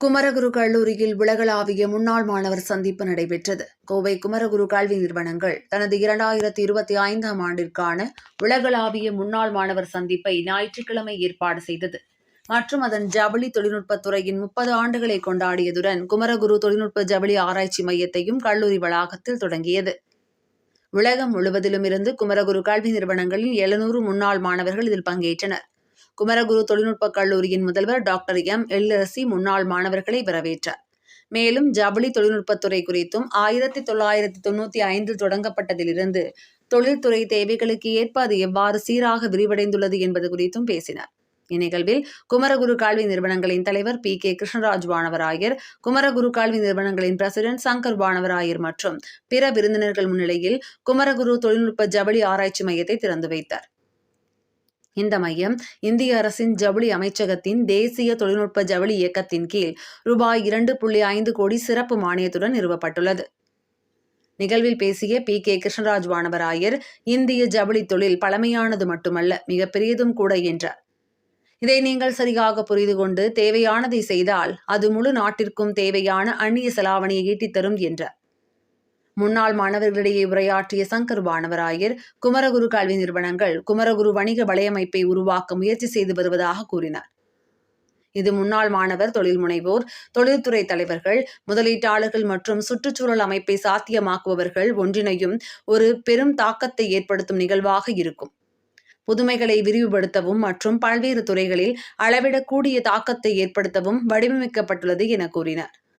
குமரகுரு கல்லூரியில் உலகளாவிய முன்னாள் மாணவர் சந்திப்பு நடைபெற்றது. கோவை குமரகுரு கல்வி நிறுவனங்கள் தனது இரண்டாயிரத்தி இருபத்தி ஐந்தாம் ஆண்டிற்கான உலகளாவிய முன்னாள் மாணவர் சந்திப்பை ஞாயிற்றுக்கிழமை ஏற்பாடு செய்தது. மற்றும் அதன் ஜவுளி தொழில்நுட்பத் துறையின் முப்பது ஆண்டுகளை கொண்டாடியதுடன் குமரகுரு தொழில்நுட்ப ஜவுளி ஆராய்ச்சி மையத்தையும் கல்லூரி வளாகத்தில் தொடங்கியது. உலகம் முழுவதிலும் இருந்து குமரகுரு கல்வி நிறுவனங்களில் எழுநூறு முன்னாள் மாணவர்கள் இதில் பங்கேற்றனர். குமரகுரு தொழில்நுட்பக் கல்லூரியின் முதல்வர் டாக்டர் எம். எல்லரசி முன்னாள் மாணவர்களை வரவேற்றார். மேலும் ஜவுளி தொழில்நுட்பத்துறை குறித்தும் ஆயிரத்தி தொள்ளாயிரத்தி தொண்ணூத்தி ஐந்தில் தொடங்கப்பட்டதிலிருந்து தொழில்துறை தேவைகளுக்கு ஏற்ப அது எவ்வாறு சீராக விரிவடைந்துள்ளது என்பது குறித்தும் பேசினார். இந்நிகழ்வில் குமரகுரு கல்வி நிறுவனங்களின் தலைவர் பி. கே. கிருஷ்ணராஜ் வானவராயர் குமரகுரு கல்வி நிறுவனங்களின் பிரசிடென்ட் சங்கர் வானவராயர் மற்றும் பிற விருந்தினர்கள் முன்னிலையில் குமரகுரு தொழில்நுட்ப ஜவுளி ஆராய்ச்சி மையத்தை திறந்து வைத்தார். இந்த மையம் இந்திய அரசின் ஜவுளி அமைச்சகத்தின் தேசிய தொழில்நுட்ப ஜவுளி இயக்கத்தின் கீழ் ரூபாய் இரண்டு புள்ளி ஐந்து கோடி சிறப்பு மானியத்துடன் நிறுவப்பட்டுள்ளது. நிகழ்வில் பேசிய பி. கே. கிருஷ்ணராஜ் வானவராயர் இந்திய ஜவுளி தொழில் பழமையானது மட்டுமல்ல மிகப்பெரியதும் கூட என்றார். இதை நீங்கள் சரியாக புரிந்து கொண்டு தேவையானதை செய்தால் அது முழு நாட்டிற்கும் தேவையான அந்நிய செலாவணியை ஈட்டித் தரும் என்றார். முன்னாள் மாணவர்களிடையே உரையாற்றிய சங்கர் வானவராயர் குமரகுரு கல்வி நிறுவனங்கள் குமரகுரு வணிக வலையமைப்பை உருவாக்க முயற்சி செய்து வருவதாக கூறினார். இது முன்னாள் மாணவர் தொழில் முனைவோர் தொழில்துறை தலைவர்கள் முதலீட்டாளர்கள் மற்றும் சுற்றுச்சூழல் அமைப்பை சாத்தியமாக்குபவர்கள் ஒன்றிணையும் ஒரு பெரும் தாக்கத்தை ஏற்படுத்தும் நிகழ்வாக இருக்கும். புதுமைகளை விரிவுபடுத்தவும் மற்றும் பல்வேறு துறைகளில் அளவிடக்கூடிய தாக்கத்தை ஏற்படுத்தவும் வடிவமைக்கப்பட்டுள்ளது என கூறினார்.